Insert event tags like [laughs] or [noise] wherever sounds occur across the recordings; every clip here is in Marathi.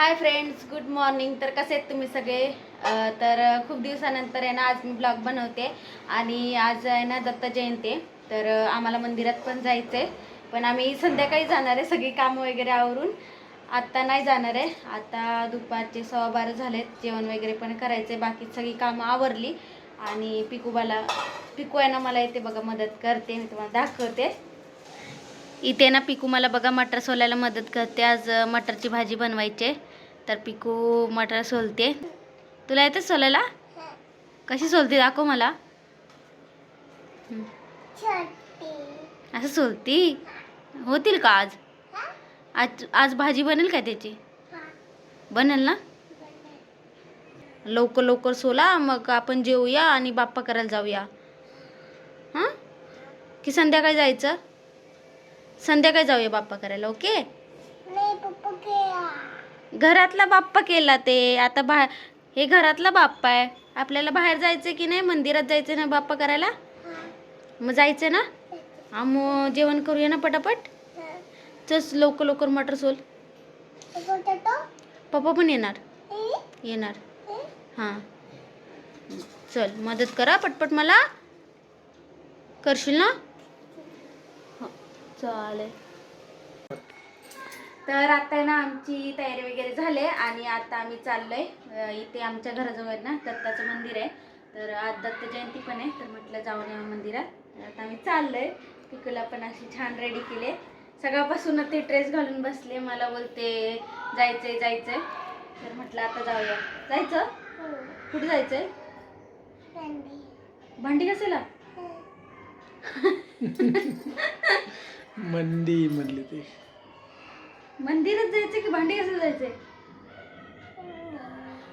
हाय फ्रेंड्स गुड मॉर्निंग तर कसे आहेत तुम्ही सगळे? तर खूप दिवसानंतर आहे ना आज मी ब्लॉग बनवते. आणि आज आहे ना दत्त जयंती. तर आम्हाला मंदिरात पण जायचं आहे पण आम्ही संध्याकाळी जाणार आहे सगळी कामं वगैरे आवरून. आत्ता नाही जाणार आहे. आता दुपारचे सव्वा बारा झालेत. जेवण वगैरे पण करायचे बाकी सगळी कामं आवरली. आणि पिकूबाला पिकू आहे ना मला येते बघा मदत करते. मी तुम्हाला दाखवते. इथे ना पिकू मला बघा मटर सोलायला मदत करते. आज मटरची भाजी बनवायची आहे. तर पिकू मटर सोलते. तुला येते सोलायला? कशी सोलते दाखव मला. असं सोलती? होतील का आज? आज आज भाजी बनेल का त्याची? बनेल ना? लवकर लवकर सोला मग आपण जेवूया आणि बाप्पा करायला जाऊया. हां? की संध्याकाळी जायचं? संध्याकाळी जाऊया बाप्पा करायला ओके? घरातला बाप्पा केला ते. आता बा हे घरातला बाप्पा आहे. आपल्याला बाहेर जायचं की नाही? मंदिरात जायचं ना बाप्पा करायला? मग जायचं ना? हा मग जेवण करूया ना पटापट? चल लवकर लवकर मटर सोल. पप्पा पण येणार. येणार. हां. चल मदत करा पटपट मला. करशील ना? चालेल. तर आता आहे ना आमची तयारी वगैरे झाली आणि आता आम्ही चाललोय इथे आमच्या घराजवळ ना दत्ताचं मंदिर आहे. तर आज दत्त जयंती पण आहे तर म्हटलं जाऊन या मंदिरात. तर आता आम्ही चाललोय. पिकूला पण अशी छान रेडी केले सकाळपासून ते ड्रेस घालून बसले मला बोलते जायचंय जायचंय. तर म्हटलं आता जाऊया. जायचं? कुठे जायचंय? भांडी. कशाला [laughs] मंदी म्हणली ते. मंदिरात जायचं की भांडी कसं जायचंय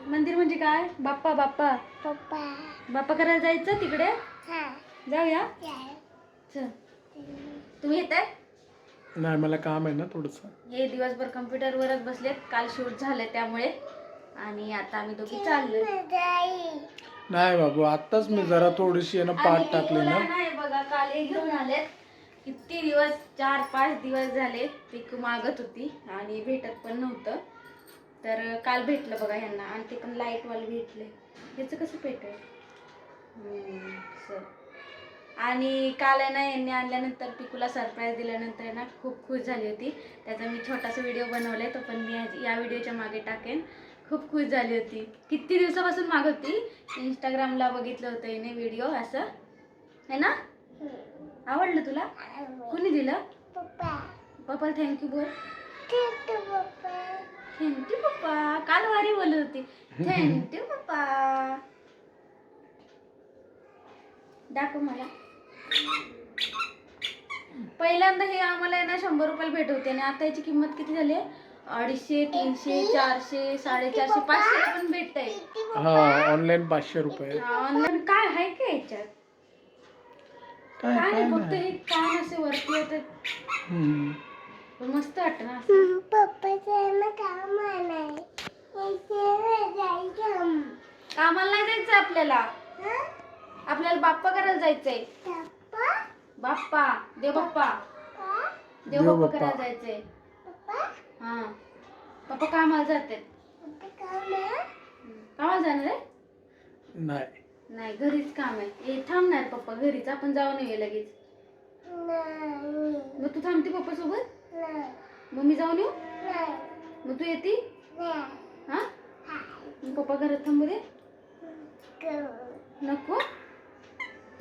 मंदिर म्हणजे काय? बाप्पा बाप्पा. बाप्पा करायला जायचं तिकडे? जाऊया. चल. तुम्ही येत आहे नाही मला काम आहे ना थोडस. हे दिवसभर कम्प्युटरवरच बसलेत. काल शूट झाले त्यामुळे. आणि आता आम्ही दोघी चाललोय. नाही बाबू आताच मी जरा थोडीशी आहे ना पाठ टाकली ना. नाही बघा काल हे घेऊन आलेत. किती दिवस चार पाच दिवस झाले पिकू मागत होती आणि भेटत पण नव्हतं. तर काल भेटलं बघा ह्यांना आणि ते पण लाईटवाले भेटले. ह्याचं कसं पेटेल सर आणि काल आहे ना यांनी आणल्यानंतर पिकूला सरप्राईज दिल्यानंतर आहे ना खूप खुश झाली होती. त्याचा मी छोटासा व्हिडिओ बनवलाय तो पण मी आज- या व्हिडिओच्या मागे टाकेन. खूप खुश झाली होती. किती दिवसापासून मागत होती इंस्टाग्रामला बघितलं होतं हिने व्हिडिओ असं? है ना? हो. आवडलं तुला? कुणी दिलं? पप्पाला थँक्यू बोल. थँक्यू पप्पा. काल वारी बोलत होती. थँक्यू पप्पा. दाखव मला. पहिल्यांदा हे आम्हाला ना शंभर रुपयाला भेट होते आणि आता याची किंमत किती झाली आहे? अडीचशे तीनशे चारशे साडेचारशे पाचशे पण भेटत आहे हा ऑनलाईन पाचशे रुपये. ऑनलाईन काय आहे का याच्यात? काय काय नाही फक्त हे कान असे वरती येतात. हम्म. पण मस्त वाटतं ना असं. कामाला नाही जायचं आपल्याला. आपल्याला बाप्पा करायला जायचंय. बाप्पा? देव बाप्पा. देव देव बाप्पा बाप्पा. करायला जायचंय. हा. पप्पा कामाला जाते कामाला जाणार आहे? नाही. नाही घरीच काम आहे. हे थांबणार पप्पा घरीच. आपण जाऊन येऊया लगेच. मग तू थांबते पप्पा सोबत मग मी जाऊन येऊ? मग तू येते? हा? मग पप्पा घरात थांबू दे. नको.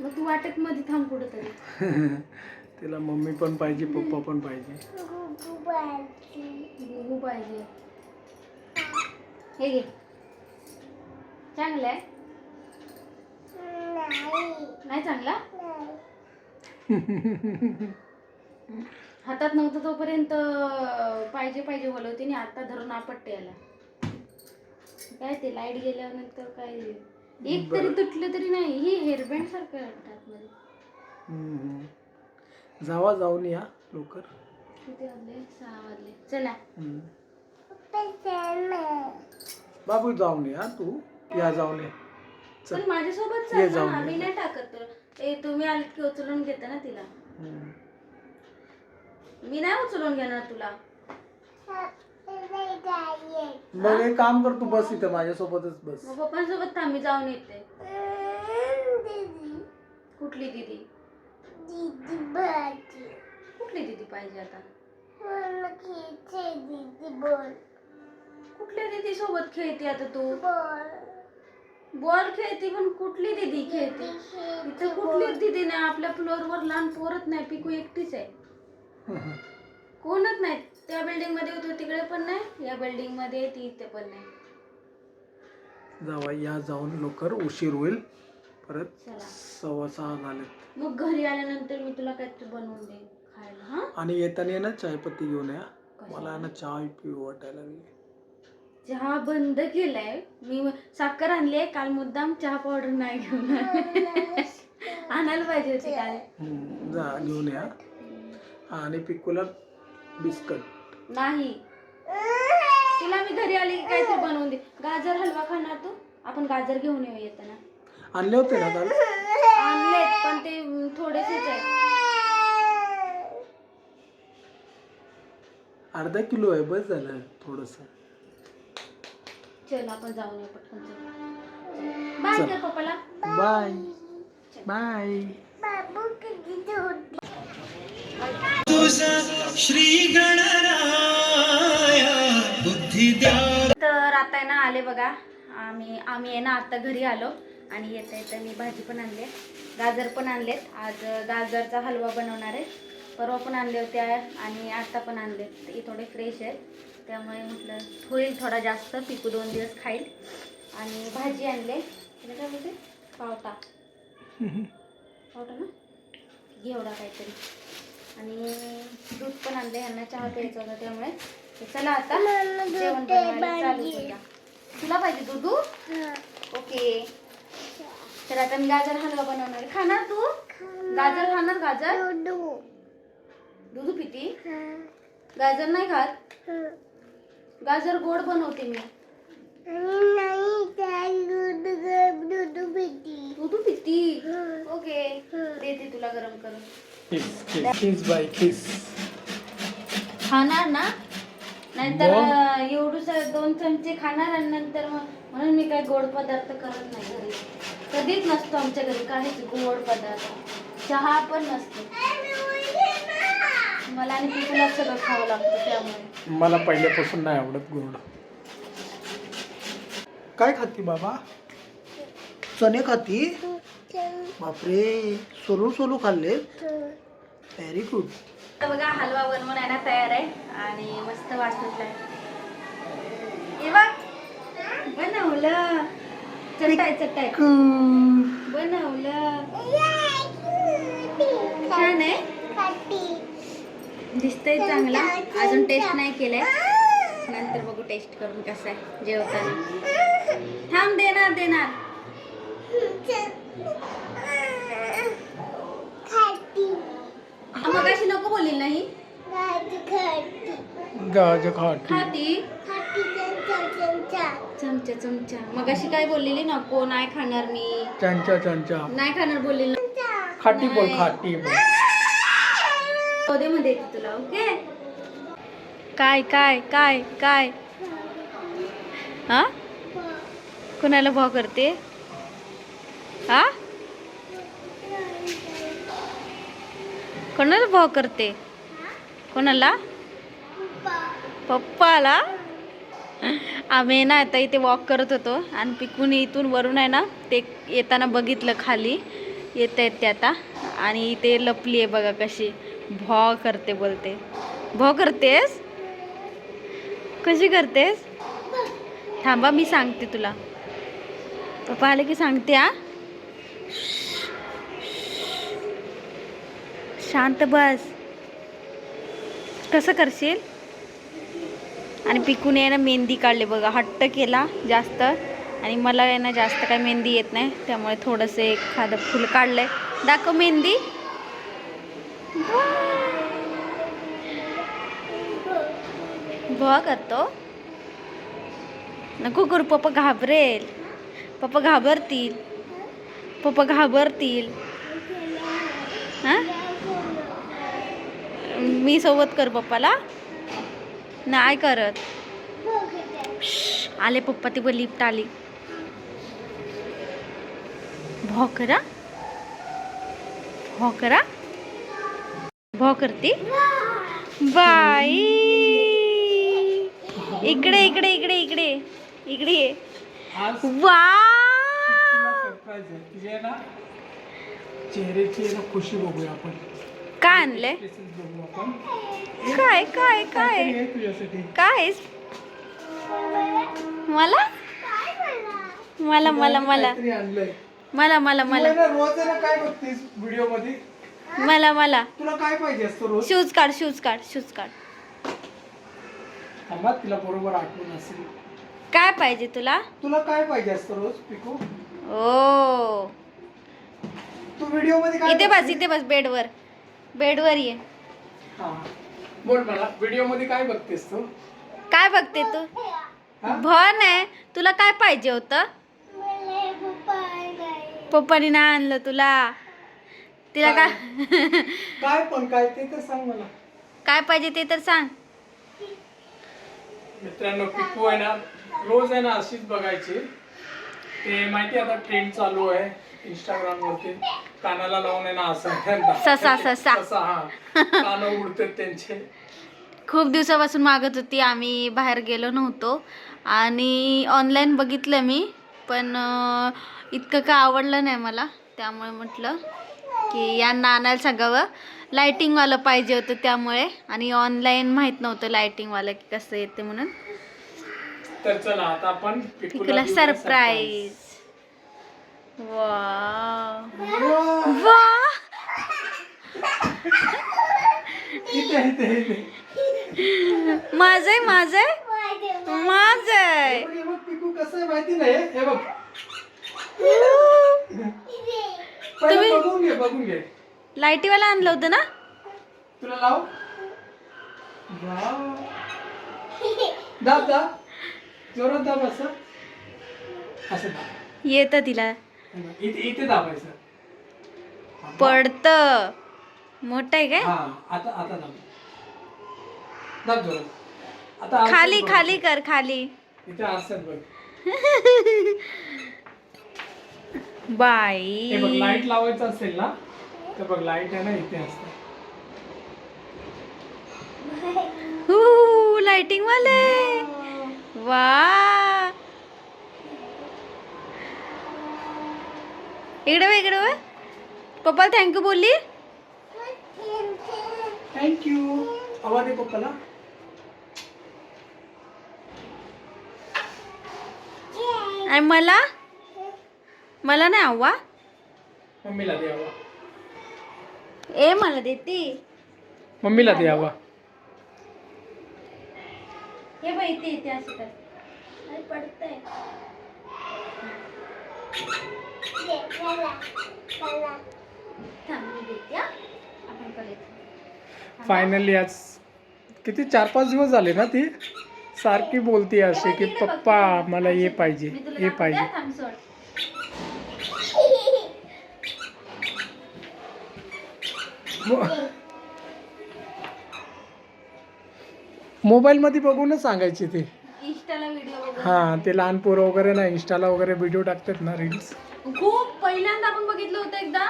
मग तू वाटत मध्ये थांब कुठं तरी [laughs] तिला मम्मी पण पाहिजे पप्पा पण पाहिजे. गुगू पाहिजे. हे घे. चांगलं आहे. नाही चांगला? [laughs] हातात नव्हतं तोपर्यंत पाहिजे पाहिजे बोलवते आणि आता धरून आपटते याला. काय ते लाइट गेल्यावर नंतर काय? एक तरी तुटलं तरी नाही. ही हेअरबँड सारखं वाटतं आतमध्ये हम्म. जावा जाऊन या लवकर. किती वाजले? सहा वाजले. चला. बाबू जाऊन या तू. या जाऊन ये. पण माझ्यासोबत ये चल जाऊन ना ये. मी नाही टाकत ए तुम्ही आलीत की उचलून घेते ना तिला. हम्म. मी नाही उचलून घेणार तुला. मग एक काम कर तू बस इथे माझ्यासोबतच बस. मग पप्पांसोबत थांब मी जाऊन येते. कुठली दिदी? कुठली दिदी पाहिजे आता? कुठल्या दिदी सोबत खेळते आता तू? बॉल खेळते पण कुठली दिदी खेळते? इथं कुठली दिदी नाही? आपल्या फ्लोअरवर लहान पोरत नाही पिकू एकटीच आहे. कोणच नाही. त्या बिल्डिंगमध्ये होतो तिकडे पण नाही या बिल्डिंगमध्ये ती इथे पण नाही. जावा या जाऊन लवकर उशीर होईल. परत चला. सव्वा सहा झालेत. मग घरी आल्यानंतर मी तुला काहीतरी बनवून देईन खायला हा? आणि येताना ना चायपत्ती घेऊन या. मला ना चहा पिऊ वाटायला लागली. चहा बंद केलाय. मी साखर आणली आहे काल मुद्दाम चहा पावडर नाही घेऊन आले. [laughs] आणायला पाहिजे होती काल. हम्म, जा घेऊन या. आणि पिकूला बिस्कट. नाही. तुला मी घरी आली की काहीतरी बनवून दे. गाजर हलवा खाणार तू? आपण गाजर घेऊन येऊ येताना आणले होते ना काल? आणलेत पण ते थोडेसेच आहेत. अर्धा किलो आहे बस झालं थोडस. चल आपण जाऊन येऊ पटकन चल. बाय कर पप्पाला. बाय बाय तर आता आहे ना आले बघा. आम्ही आम्ही आहे ना आता घरी आलो. आणि येता येता मी भाजी पण आणली आहे. गाजर पण आणलेत आज गाजरचा हलवा बनवणार आहे. परवा पण आणले होते आणि आता पण आणलेत ते थोडे फ्रेश आहेत. त्यामुळे म्हटलं होईल थोडा जास्त पिकू दोन दिवस खाईल. आणि भाजी आणले. काय बोलते पावटा. पावटा ना? घेवडा काहीतरी. आणि दूध पण आणले यांना चहा प्यायचा होता त्यामुळे. चला आता जेवण चालू तुला पाहिजे दूध ओके. तर आता मी गाजर हलवा बनवणार. खाणार तू? गाजर खाणार गाजर? दूध. पिती? गाजर नाही खात? गाजर गोड बनवते मी. दूध पिती? ओके. देते तुला गरम करून. किस बाय किस खाणार ना? नाहीतर एवढूस दोन चमचे खाणार आणि नंतर मग म्हणून मी काही गोड पदार्थ करत नाही घरी. कधीच नसतो आमच्या घरी काहीच गोड पदार्थ. चहा पण नसतो. मला आणि पिकूला सगळं खावं लागतं त्यामुळे. मला पहिल्यापासून नाही आवडत गोड काय खाती बाबा? चणे खाती? बापरे सोलू सोलू खाल्ले व्हेरी गुड तर बघा हलवा बनवण्याला तयार आहे आणि मस्त वाटतलाय हे बघ बनवलं. चटाय चटाय बनवलं. छान आहे? दिसतंय चांगला. अजून टेस्ट नाही केलंय. नंतर बघू टेस्ट करून कसं आहे जेवताना. थांब देणार देणार. मग अशी नको बोलील नाही गाज खाटी खाती? चमचा चमचा. मग अशी काय बोललेली? नको नाही खाणार मी. चंचा चंचा नाही खाणार बोललेली. खाटी बोल. खाटी बोल. मध्ये मध्ये तुला ओके? काय काय काय काय? हा? कुणाला भाव करते? हा? कोणाला भाव करते? कोणाला? पप्पाला? आम्ही ना आता इथे वॉक करत होतो आणि पिकून इथून वरून आहे ना ते येताना बघितलं खाली. येत आहेत ते आता. आणि ते लपली आहे बघा कशी. भॉ करते बोलते. भॉ करतेस? कशी करतेस? थांबा मी सांगते तुला. पप्पा आले की सांगते आ शांत बस. कसं करशील? आणि पिकून आहे ना मेहंदी काढले बघा. हट्ट केला जास्त. आणि मला आहे ना जास्त काय मेहंदी येत नाही. त्यामुळे थोडंसं एखादं फुल काढलंय. दाखव मेहंदी. बुवा करतो. नको करू पप्पा घाबरेल. पप्पा घाबरतील. पप्पा घाबरतील. हां? मी सोबत कर पप्पाला. नाही करत. आले पप्पा ती लिफ्ट आली. भोकरा भोकरा भो करते. बाई. इकडे इकडे इकडे इकडे. इकडे ये. खुशी बघूया आपण. काय काय काय काय? काय मला? मला मला मला. मला मला मला. रोज काय बघतेस व्हिडिओमध्ये? मला मला. तुला काय पाहिजे असतं शूज काढ शूज काढ शूज काढ. थांबा तिला बरोबर आठवण असेल. काय पाहिजे तुला? तुला काय पाहिजे असतं रोज पिको? ओ. तू व्हिडिओमध्ये काय इथे बस बघतेस? इथे बस बेडवर. बेडवर ये. हा. बोल मला व्हिडिओमध्ये काय बघतेस तू? काय बघते तू? हा? भन आहे. तुला काय पाहिजे होतं? पप्पानी नाही आणलं तुला. तिला काय? काय पण काय ते तर सांग मला. काय पाहिजे ते तर सांग. मित्रांनो पिकू आहे ना रोज आहे ना अशीच बघायची. ते माहिती आता ट्रेंड चालू आहे इंस्टाग्राम वरती. कानाला लावून आहे ना असं ससा, ससा. ससा हा. कान उडतात त्यांचे. खूप दिवसापासून मागत होती आम्ही बाहेर गेलो नव्हतो. आणि ऑनलाईन बघितलं मी पण इतकं काय आवडलं नाही मला. त्यामुळे म्हटलं की यांना आणायला सांगावं. लायटिंगवालं पाहिजे होतं त्यामुळे. आणि ऑनलाईन माहीत नव्हतं लायटिंगवालं की कसं येते म्हणून. तर चला आता आपण पिकूला सरप्राईज वा. वा माझं आहे माझं आहे? माझं आहे. पिकू कसं आहे माहिती नाही. हे बघ. तुम्ही- बघून घे बघून घे. लाईटीवाला आणलं होतं ना? तुला लाव. वाव. [laughs] दाब दाब. जोरात दाब असं. असं दाब. येतं तिला. इथे इथे दाबायचं. पडत. मोठं आहे काय? हा आता आता दाब. दाब जोरात. आता आरशात खाली बघ. खाली कर खाली. इथे आरशात बघ. [laughs] हे बघ बाई लाइट लावायचं असेल ना तर बघ लाइट आहे ना इथे असते. लाइटिंग वाले. वा. इकडे बघ, इकडे बघ. पप्पा थँक्यू बोलली? थँक्यू आवाज दे पप्पाला. आणि मला? मला नाही हवा मम्मीला दे आवा ए मला देते. मम्मीला दे आवा. हे बाई इथे इथे असं कर. अरे पडतंय. थांब, मी देते, हा. आपण करूया. फायनली आज किती चार पाच दिवस झाले ना ती? सारखी बोलते असे की पप्पा मला हे पाहिजे मी तुला हे दाखवते, पाहिजे. थांब, सोड. मोबाईल मध्ये बघूनच सांगायची ती. इंस्टाला व्हिडिओ बघून. हा ते लहान पोरं वगैरे ना इंस्टाला वगैरे व्हिडिओ टाकतात ना रील्स खूप पहिल्यांदा आपण बघितलं होतं एकदा.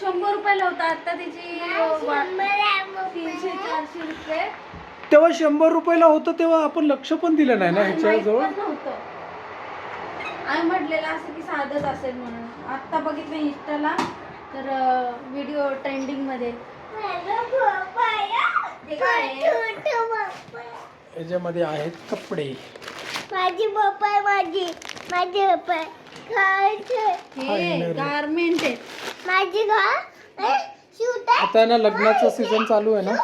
शंभर रुपयाला होता. आता त्याची अं, वा- तीनशे चारशे रुपये. तेव्हा शंभर रुपयाला होतं तेव्हा आपण लक्ष पण दिलं नाही ना माहीत ह्याच्याजवळ? पण नव्हतं. आम्ही म्हटलेलं असं की साधंच असेल म्हणून. आता बघितलं इंस्टाला तर व्हिडिओ ट्रेंडिंगमध्ये. काय आहे? याच्यामध्ये आहेत कपडे. माझी पप्पा माझी. माझी पप्पा हे. गारमेंट आहे. माझी घर. शूट आता ना लग्नाचा सीझन चालू आहे ना?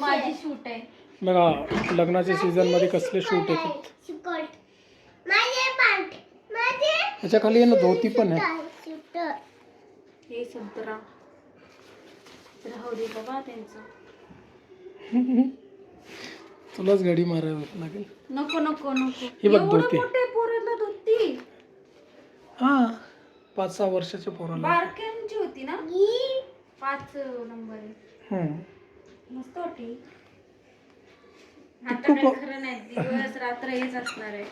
माझी शूट आहे. बघा लग्नाच्या सीझनमध्ये कसले शूट येतात त्याच्याखाली आहे ना धोती पण आहे. हे संत्रा. राहू दे बाबा त्यांचं. तुलाच गाडी मारावी लागेल. नको नको नको. हे बघ, धोती. पोराला धोती हा पाच सहा वर्षाच्या पोराला. बारक्यांची होती ना? पाच नंबर. मस्त वाटली. आता खरं नाही. दिवस रात्र हेच असणार आहे.